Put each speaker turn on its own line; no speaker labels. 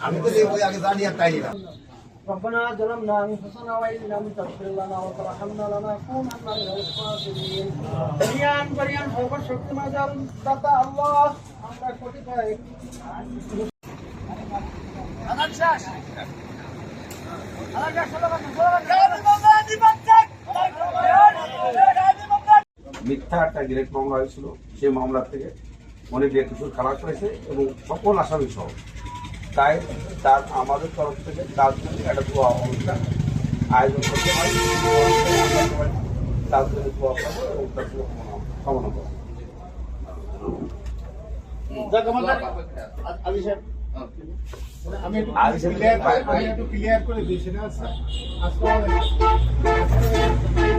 আমি তো আগে জানি আর তাই না
ربنا ظلمنا انفسنا وان لم تغفر لنا وترحمنا لنكونن من الخاسرين বরিয়ান বরিয়ান সর্ব শক্তিমান জাল দাতা আল্লাহ আমরা কোটি পাই আদান শেষ আদান শেষ
মিথ্যা একটা ডিরেক্ট মামলা হয়েছিল সেই মামলা থেকে অনেক বেকসুর খালাস হয়েছে এবং সকল আসামি সহ তাই তার আমাদের তরফ থেকে তার জন্য একটা দোয়া অনুষ্ঠান আয়োজন করতে হয় তার জন্য দোয়া করব এবং তার জন্য কামনা করব।
আমি একটু ক্লিয়ার করে আজকে মানে আজকে